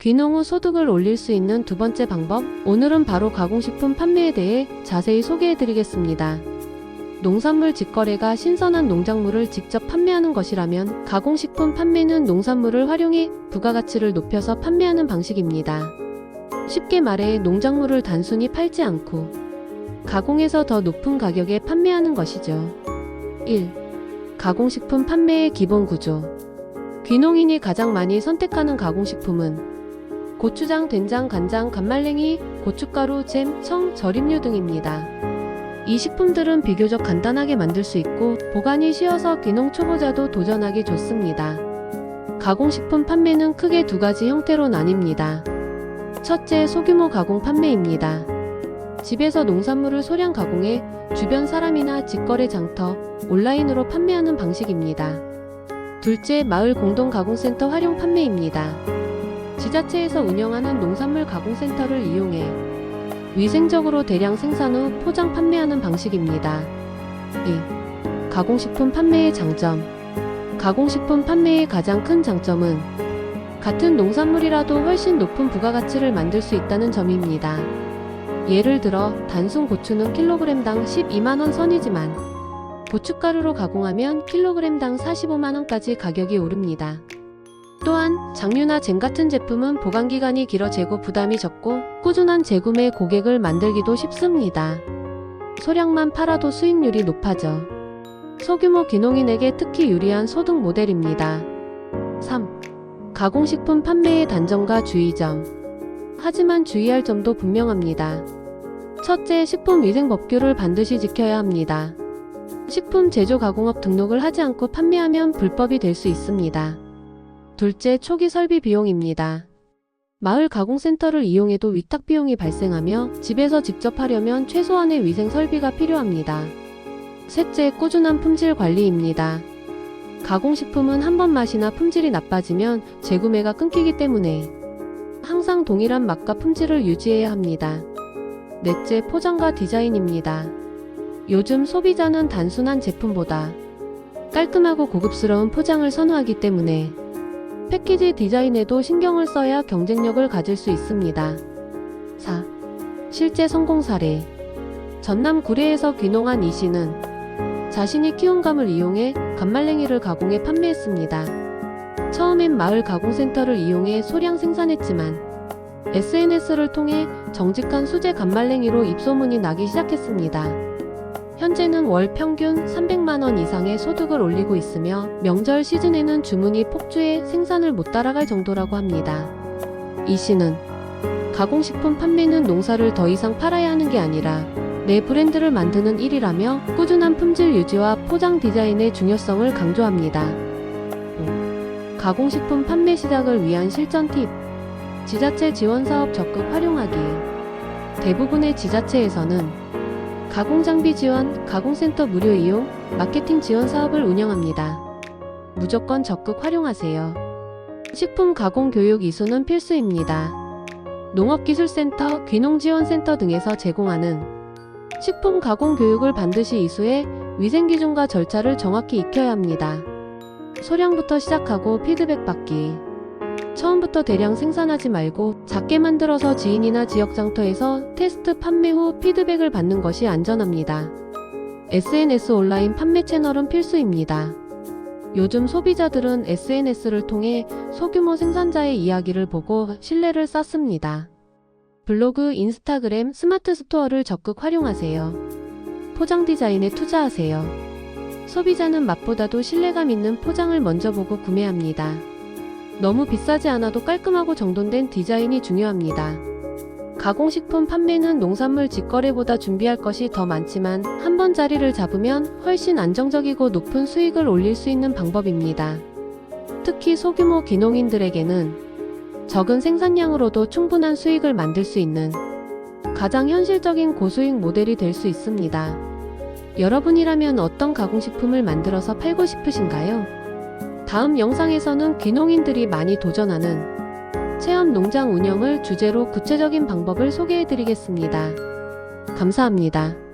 귀농 후 소득을 올릴 수 있는 두 번째 방법, 오늘은 바로 가공식품 판매에 대해 자세히 소개해 드리겠습니다. 농산물 직거래가 신선한 농작물을 직접 판매하는 것이라면 가공식품 판매는 농산물을 활용해 부가가치를 높여서 판매하는 방식입니다. 쉽게 말해 농작물을 단순히 팔지 않고 가공해서 더 높은 가격에 판매하는 것이죠. 1. 가공식품 판매의 기본 구조. 귀농인이 가장 많이 선택하는 가공식품은 고추장, 된장, 간장, 간말랭이, 고춧가루, 잼, 청, 절임류 등입니다. 이 식품들은 비교적 간단하게 만들 수 있고 보관이 쉬워서 귀농 초보자도 도전하기 좋습니다. 가공식품 판매는 크게 두 가지 형태로 나뉩니다. 첫째, 소규모 가공 판매입니다. 집에서 농산물을 소량 가공해 주변 사람이나 직거래 장터, 온라인으로 판매하는 방식입니다. 둘째, 마을 공동 가공센터 활용 판매입니다. 지자체에서 운영하는 농산물 가공센터를 이용해 위생적으로 대량 생산 후 포장 판매하는 방식입니다. 2. 가공식품 판매의 장점. 가공식품 판매의 가장 큰 장점은 같은 농산물이라도 훨씬 높은 부가가치를 만들 수 있다는 점입니다. 예를 들어 단순 고추는 킬로그램당 12만원 선이지만 고춧가루로 가공하면 킬로그램당 45만원까지 가격이 오릅니다. 또한 장류나 잼 같은 제품은 보관기간이 길어 재고 부담이 적고 꾸준한 재구매 고객을 만들기도 쉽습니다. 소량만 팔아도 수익률이 높아져 소규모 귀농인에게 특히 유리한 소득 모델입니다. 3. 가공식품 판매의 단점과 주의점. 하지만 주의할 점도 분명합니다. 첫째, 식품위생법규를 반드시 지켜야 합니다. 식품 제조 가공업 등록을 하지 않고 판매하면 불법이 될 수 있습니다. 둘째, 초기 설비 비용입니다. 마을 가공센터를 이용해도 위탁 비용이 발생하며 집에서 직접 하려면 최소한의 위생 설비가 필요합니다. 셋째, 꾸준한 품질 관리입니다. 가공식품은 한 번 맛이나 품질이 나빠지면 재구매가 끊기기 때문에 항상 동일한 맛과 품질을 유지해야 합니다. 넷째, 포장과 디자인입니다. 요즘 소비자는 단순한 제품보다 깔끔하고 고급스러운 포장을 선호하기 때문에 패키지 디자인에도 신경을 써야 경쟁력을 가질 수 있습니다. 4. 실제 성공 사례 전남 구례에서 귀농한 이 씨는 자신이 키운 감을 이용해 감말랭이를 가공해 판매했습니다. 처음엔 마을 가공센터를 이용해 소량 생산했지만 SNS를 통해 정직한 수제 감말랭이로 입소문이 나기 시작했습니다. 현재는 월 평균 300만원 이상의 소득을 올리고 있으며 명절 시즌에는 주문이 폭주해 생산을 못 따라갈 정도라고 합니다. 이 씨는 가공식품 판매는 농사를 더 이상 팔아야 하는 게 아니라 내 브랜드를 만드는 일이라며 꾸준한 품질 유지와 포장 디자인의 중요성을 강조합니다. 5. 가공식품 판매 시작을 위한 실전 팁. 지자체 지원 사업 적극 활용하기. 대부분의 지자체에서는 가공 장비 지원, 가공센터 무료 이용, 마케팅 지원 사업을 운영합니다. 무조건 적극 활용하세요. 식품 가공 교육 이수는 필수입니다. 농업기술센터, 귀농지원센터 등에서 제공하는 식품 가공 교육을 반드시 이수해 위생기준과 절차를 정확히 익혀야 합니다. 소량부터 시작하고 피드백 받기. 처음부터 대량 생산하지 말고 작게 만들어서 지인이나 지역 장터에서 테스트 판매 후 피드백을 받는 것이 안전합니다. SNS 온라인 판매 채널은 필수입니다. 요즘 소비자들은 SNS를 통해 소규모 생산자의 이야기를 보고 신뢰를 쌓습니다. 블로그, 인스타그램, 스마트 스토어를 적극 활용하세요. 포장 디자인에 투자하세요. 소비자는 맛보다도 신뢰감 있는 포장을 먼저 보고 구매합니다. 너무 비싸지 않아도 깔끔하고 정돈된 디자인이 중요합니다. 가공식품 판매는 농산물 직거래보다 준비할 것이 더 많지만 한 번 자리를 잡으면 훨씬 안정적이고 높은 수익을 올릴 수 있는 방법입니다. 특히 소규모 귀농인들에게는 적은 생산량으로도 충분한 수익을 만들 수 있는 가장 현실적인 고수익 모델이 될 수 있습니다. 여러분이라면 어떤 가공식품을 만들어서 팔고 싶으신가요? 다음 영상에서는 귀농인들이 많이 도전하는 체험 농장 운영을 주제로 구체적인 방법을 소개해 드리겠습니다. 감사합니다.